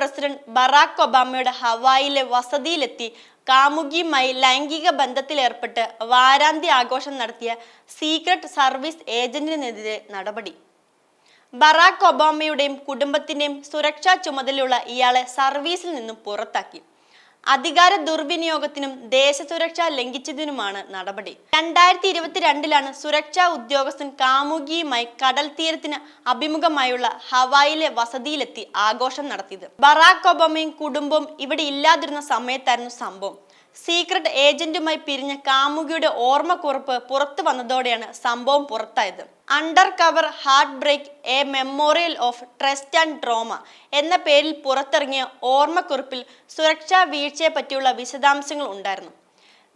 President Barack ഒബാമയുടെ ഹവായിലെ വസതിയിലെത്തി കാമുകിയുമായി ലൈംഗിക ബന്ധത്തിലേർപ്പെട്ട് വാരാന്ത്യ ആഘോഷം നടത്തിയ സീക്രട്ട് സർവീസ് ഏജന്റിനെതിരെ നടപടി. ബറാക് ഒബാമയുടെയും കുടുംബത്തിന്റെയും സുരക്ഷാ ചുമതലയുള്ള ഇയാളെ സർവീസിൽ നിന്നും പുറത്താക്കി. അധികാര ദുർവിനിയോഗത്തിനും ദേശസുരക്ഷ ലംഘിച്ചതിനുമാണ് നടപടി. രണ്ടായിരത്തി ഇരുപത്തിരണ്ടിലാണ് സുരക്ഷാ ഉദ്യോഗസ്ഥൻ കാമുകിയുമായി കടൽ തീരത്തിന് അഭിമുഖമായുള്ള ഹവായിലെ വസതിയിലെത്തി ആഘോഷം നടത്തിയത്. ബറാക് ഒബാമയും കുടുംബവും ഇവിടെ ഇല്ലാതിരുന്ന സമയത്തായിരുന്നു സംഭവം. സീക്രട്ട് ഏജന്റുമായി പിരിഞ്ഞ കാമുകിയുടെ ഓർമ്മക്കുറിപ്പ് പുറത്തു വന്നതോടെയാണ് സംഭവം പുറത്തായത്. Undercover heartbreak a memorial of trust and trauma എന്ന പേരിൽ പുറത്തിറങ്ങിയ ഓർമ്മക്കുറിപ്പിൽ സുരക്ഷാ വീഴ്ചയെ പറ്റിയുള്ള വിശദാംശങ്ങൾ ഉണ്ടായിരുന്നു.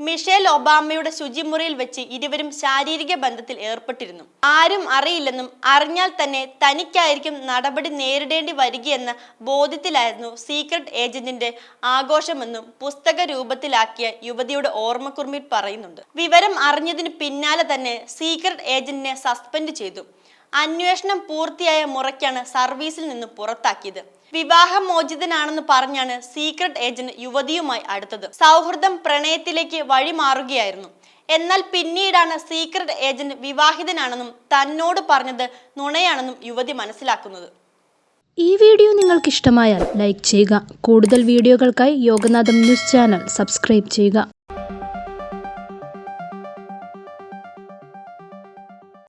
മിഷേൽ ഒബാമയുടെ ശുചിമുറിയിൽ വെച്ച് ഇരുവരും ശാരീരിക ബന്ധത്തിൽ ഏർപ്പെട്ടിരുന്നു. ആരും അറിയില്ലെന്നും അറിഞ്ഞാൽ തന്നെ തനിക്കായിരിക്കും നടപടി നേരിടേണ്ടി വരികയെന്ന ബോധ്യത്തിലായിരുന്നു സീക്രട്ട് ഏജന്റിന്റെ ആഘോഷമെന്നും പുസ്തക രൂപത്തിലാക്കിയ യുവതിയുടെ ഓർമ്മക്കുറിമിൽ പറയുന്നുണ്ട്. വിവരം അറിഞ്ഞതിന് പിന്നാലെ തന്നെ സീക്രട്ട് ഏജന്റിനെ സസ്പെൻഡ് ചെയ്തു. അന്വേഷണം പൂർത്തിയായ മുറയ്ക്കാണ് സർവീസിൽ നിന്ന് പുറത്താക്കിയത്. വിവാഹമോചിതനാണെന്ന് പറഞ്ഞാണ് സീക്രട്ട് ഏജന്റ് യുവതിയുമായി അടുത്തത്. സൗഹൃദം പ്രണയത്തിലേക്ക് വഴിമാറുകയായിരുന്നു. എന്നാൽ പിന്നീടാണ് സീക്രട്ട് ഏജന്റ് വിവാഹിതനാണെന്നും തന്നോട് പറഞ്ഞത് നുണയാണെന്നും യുവതി മനസ്സിലാക്കുന്നത്. ഈ വീഡിയോ നിങ്ങൾക്ക് ഇഷ്ടമായാൽ ലൈക്ക് ചെയ്യുക. കൂടുതൽ വീഡിയോകൾക്കായി യോഗനാഥം ന്യൂസ് ചാനൽ സബ്സ്ക്രൈബ് ചെയ്യുക.